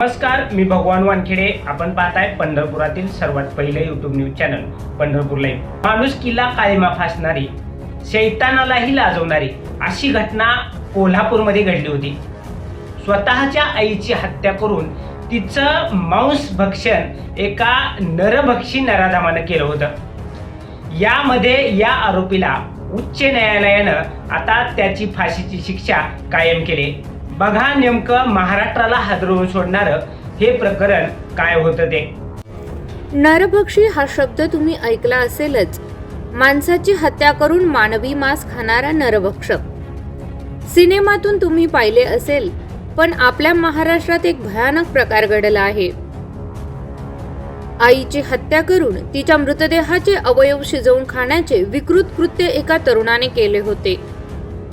नमस्कार मी भगवान वानखेडे. आपण पाहताय पंढरपुरातील सर्वात पहिले YouTube news channel Pandharpur live माणूस किल्ला काळीमा फासणारी शैतानालाही लाजवणारी अशी घटना कोल्हापूरमध्ये घडली होती. स्वतःच्या आईची हत्या करून तिचं मांस भक्षण एका नरभक्षी नराधामानं केलं होतं. यामध्ये या आरोपीला उच्च न्यायालयानं आता त्याची फाशीची शिक्षा कायम केली बघा नेमकं महाराष्ट्राला हादरवून सोडणारं हे प्रकरण काय होतं ते. नरभक्षी हा शब्द तुम्ही ऐकला असेलच. माणसाची हत्या करून मानवी मांस खाणारा नरभक्षक सिनेमातून तुम्ही पाहिले असेल पण आपल्या महाराष्ट्रात एक भयानक प्रकार घडला आहे. आईची हत्या करून तिच्या मृतदेहाचे अवयव शिजवून खाण्याचे विकृत कृत्य एका तरुणाने केले होते.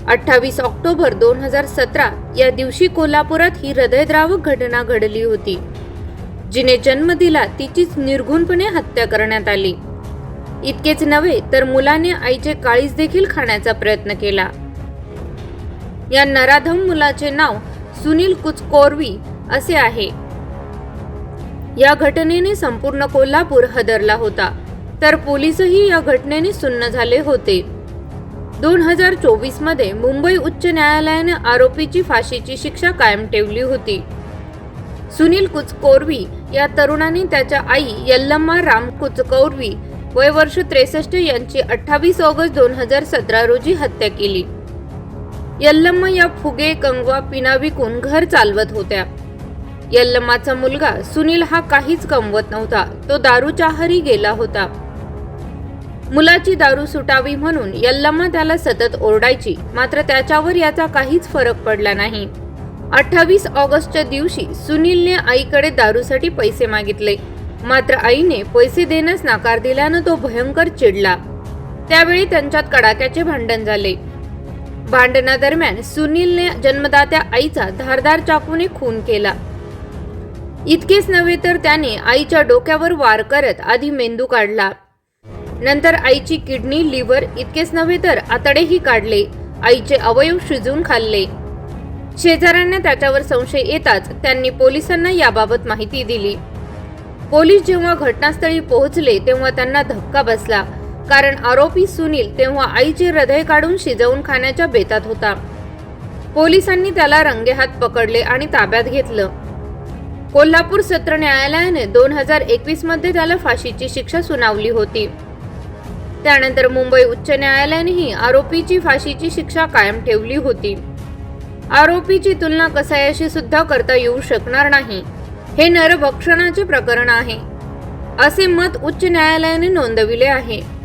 अठ्ठावीस ऑक्टोबर दोन हजार सतरा या दिवशी कोल्हापुरात ही हृदयद्रावक घटना घडली होती. जिने जन्म दिला तिचीच निर्घुणपणे हत्या करण्यात आली. इतकेच नव्हे तर मुलाने आईचे काळीज देखील खाण्याचा प्रयत्न केला. या नराधम मुलाचे नाव सुनील कुचकोरवी असे आहे. या घटनेने संपूर्ण कोल्हापूर हदरला होता तर पोलीसही या घटनेने सुन्न झाले होते. दोन हजार चोवीसमध्ये मुंबई उच्च न्यायालयाने आरोपीची फाशीची शिक्षा कायम ठेवली होती. सुनील कुचकोरवी या तरुणाने त्याच्या आई यल्लम्मा राम कुचकौरवी वय वर्ष त्रेसष्ट यांची अठ्ठावीस ऑगस्ट दोन हजार सतरा रोजी हत्या केली. यल्लम्मा या फुगे कंगवा पिना विकून घर चालवत होत्या. यल्लम्माचा मुलगा सुनील हा काहीच कमवत नव्हता तो दारूच्या आहारी गेला होता. मुलाची दारू सुटावी म्हणून यल्लम्मा त्याला सतत ओरडायची. मात्र त्याच्यावर याचा काहीच फरक पडला नाही. अठ्ठावीस ऑगस्टच्या दिवशी सुनीलने आईकडे दारूसाठी पैसे मागितले. मात्र आईने पैसे देण्यास नकार दिल्यानं तो भयंकर चिडला. त्यावेळी त्यांच्यात कडाक्याचे भांडण झाले. भांडणादरम्यान सुनीलने जन्मदात्या आईचा धारदार चाकूने खून केला. इतकेच नव्हे तर त्याने आईच्या डोक्यावर वार करत आधी मेंदू काढला. नंतर आईची किडनी लिव्हर इतकेच नव्हे तर आतडेही काढले. आईचे अवयव शिजवून खाल्ले. शेजाऱ्यांना त्याच्यावर संशय येताच त्यांनी पोलिसांना याबाबत माहिती दिली. पोलीस जेव्हा घटनास्थळी पोहोचले तेव्हा त्यांना धक्का बसला. कारण आरोपी सुनील तेव्हा आईचे हृदय काढून शिजवून खाण्याच्या बेतात होता. पोलिसांनी त्याला रंगेहात पकडले आणि ताब्यात घेतलं. कोल्हापूर सत्र न्यायालयाने दोन हजार एकवीसमध्ये त्याला फाशीची शिक्षा सुनावली होती. त्यानंतर मुंबई उच्च न्यायालयानेही आरोपीची फाशीची शिक्षा कायम ठेवली होती. आरोपीची तुलना कसायाशी सुद्धा करता येऊ शकणार नाही. हे नरभक्षणाचे प्रकरण आहे असे मत उच्च न्यायालयाने नोंदविले आहे.